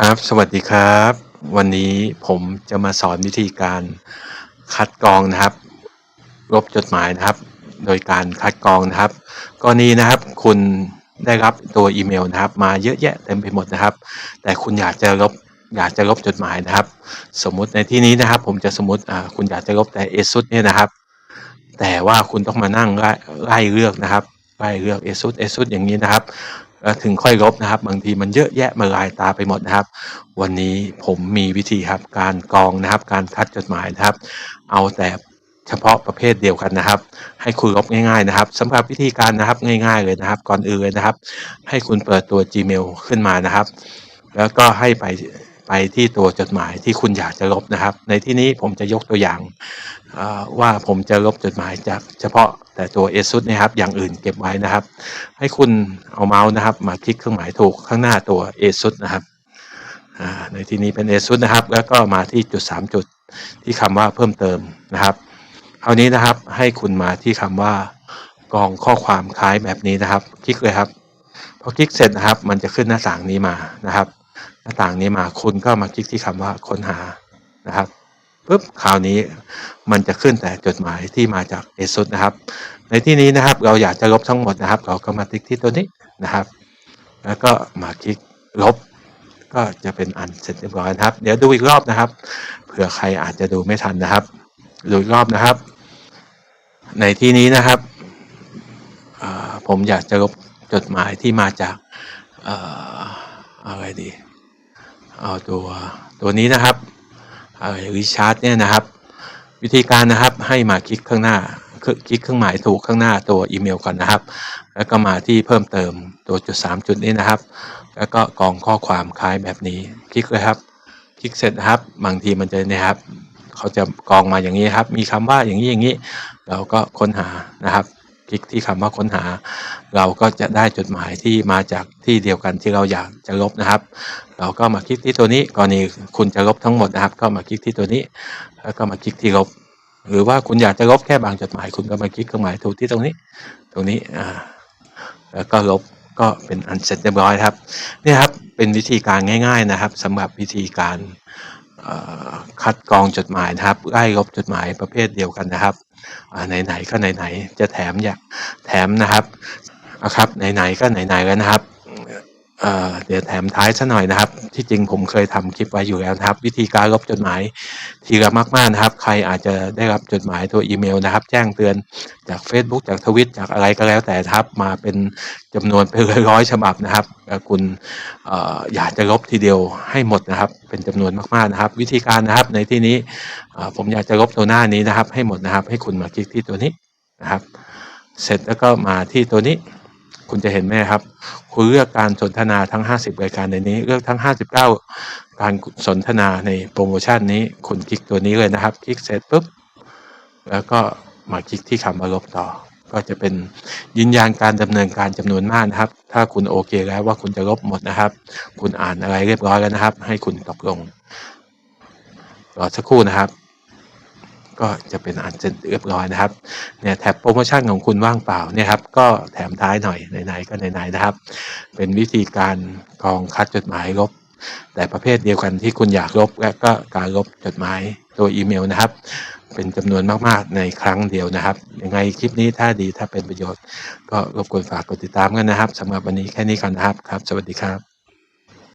ครับ สวัสดีครับ วันนี้ผมจะมาสอนวิธีการคัดกรองนะครับ ลบจดหมายนะครับ โดยการคัดกรองนะครับ กรณีนะครับ คุณได้รับตัวอีเมลนะครับ มาเยอะแยะเต็มไปหมดนะครับ แต่คุณอยากจะลบอยากจะลบจดหมายนะครับ สมมุติในที่นี้นะครับ ผมจะสมมติอ่าคุณอยากจะลบแต่เอซุดเนี่ยนะครับ แต่ว่าคุณต้องมานั่งไล่เลือกนะครับไล่เลือกเอซุดเอซุดอย่างนี้นะครับ ถึงค่อยลบนะครับ บางทีมันเยอะแยะมาลายตาไปหมดนะครับ วันนี้ผมมีวิธีครับการกรองนะครับ การคัดจดหมายนะครับ เอาแต่เฉพาะประเภทเดียวกันนะครับ ให้คุณลบง่ายๆนะครับสำหรับวิธีการนะครับง่าย ๆเลยนะครับ ก่อนอื่นเลยนะครับ ให้คุณเปิดตัว Gmail ขึ้นมานะครับ แล้วก็ให้ไป ไปที่ตัวจดหมายที่คุณอยากจะลบนะครับ ในที่นี้ผมจะยกตัวอย่างว่าผมจะลบจดหมายจากเฉพาะแต่ตัว a s u s นะครับอย่างอื่นเก็บไว้นะครับ ให้คุณเอาเมาส์นะครับมาคลิกเครื่องหมายถูกข้างหน้าตัว a s u s นะครับในที่นี้เป็น a s u s นะครับ แล้วก็มาที่จุด 3 จุดที่คำว่าเพิ่มเติมนะครับคราวนี้นะครับให้คุณมาที่คำว่ากองข้อความคล้ายแบบนี้นะครับ คลิกเลยครับพอคลิกเสร็จนะครับ มันจะขึ้นหน้าต่างนี้มานะครับ หน้าต่างนี้มาคุณก็มาคลิกที่คำว่าค้นหานะครับปุ๊บคราวนี้มันจะขึ้นแต่จดหมายที่มาจากเอซุนะครับ ในที่นี้นะครับเราอยากจะลบทั้งหมดนะครับ เราก็มาคลิกที่ตัวนี้นะครับ แล้วก็มาคลิกลบ ก็จะเป็นอันเสร็จเรียบร้อยนะครับ เดี๋ยวดูอีกรอบนะครับเผื่อใครอาจจะดูไม่ทันนะครับดูอีกรอบนะครับ ในที่นี้นะครับผมอยากจะลบจดหมายที่มาจาก เอ่อะไรดี เอาตัวตัวนี้นะครับริชาร์ดเนี่ยนะครับ วิธีการนะครับให้มาคลิกข้างหน้าคลิกเครื่องหมายถูกข้างหน้าตัวอีเมลก่อนนะครับ แล้วก็มาที่เพิ่มเติมตัวจุดสามจุดนี้นะครับ แล้วก็กรองข้อความคล้ายแบบนี้ คลิกเลยครับ คลิกเสร็จนะครับ บางทีมันจะเนะครับ เขาจะกรองมาอย่างนี้ครับ มีคำว่าอย่างนี้อย่างนี้ เราก็ค้นหานะครับ ลิกที่คำว่าค้นหา เราก็จะได้จดหมายที่มาจากที่เดียวกันที่เราอยากจะลบนะครับ เราก็มาคลิกที่ตัวนี้กรณีคุณจะลบทั้งหมดนะครับ ก็มาคลิกที่ตัวนี้ แล้วก็มาคลิกที่ลบ หรือว่าคุณอยากจะลบแค่บางจดหมาย คุณก็มาคลิกเครื่องหมายถูกที่ตรงนี้ ตรงนี้อ่าแล้วก็ลบก็เป็นอันเสร็จเรียบร้อยครับนี่ครับเป็นวิธีการง่าย ๆนะครับสำหรับวิธีการ คัดกรองจดหมายนะครับไล่ลบจดหมายประเภทเดียวกันนะครับไหนๆก็ไหนๆจะแถมอยากแถมนะครับนะครับไหนๆก็ไหนๆแล้วนะครับ เเดี๋ยวแถมท้ายซะหน่อยนะครับ ที่จริงผมเคยทำคลิปไว้อยู่แล้วนะครับ วิธีการลบจดหมายทีละมากๆนะครับ ใครอาจจะได้รับจดหมายตัวอีเมลนะครับ แจ้งเตือนจาก Facebook จากทวิตจากอะไรก็แล้วแต่ครับมาเป็นจำนวนเป็นร้อยๆฉบับนะครับคุณออยากจะลบทีเดียวให้หมดนะครับ เป็นจำนวนมากๆนะครับ วิธีการนะครับในที่นี้ผมอยากจะลบตัวหน้านี้นะครับ ให้หมดนะครับ ให้คุณมาคลิกที่ตัวนี้นะครับ เสร็จแล้วก็มาที่ตัวนี้ คุณจะเห็นไหมครับ คุณเลือกการสนทนาทั้ง 50 รายการในนี้ เลือกทั้ง 59 การสนทนาในโปรโมชั่นนี้ คุณคลิกตัวนี้เลยนะครับ คลิกเสร็จปุ๊บ แล้วก็มาคลิกที่คำว่าลบต่อ ก็จะเป็นยืนยันการดำเนินการจำนวนมากนะครับ ถ้าคุณโอเคแล้วว่าคุณจะลบหมดนะครับ คุณอ่านอะไรเรียบร้อยแล้วนะครับ ให้คุณตกลงรอสักครู่นะครับ ก็จะเป็นอันเสร็จเรียบร้อยนะครับเนี่ยแท็บโปรโมชั่นของคุณว่างเปล่าเนี่ยครับก็แถมท้ายหน่อยไหนๆก็ไหนๆนะครับ เป็นวิธีการกองคัดจดหมายลบ แต่ประเภทเดียวกันที่คุณอยากลบและก็การลบจดหมายตัวอีเมลนะครับ เป็นจำนวนมากๆในครั้งเดียวนะครับ ยังไงคลิปนี้ถ้าดีถ้าเป็นประโยชน์ ก็รบกวนฝากกดติดตามกันนะครับสำหรับวันนี้แค่นี้ก่อนนะครับครับ สวัสดีครับ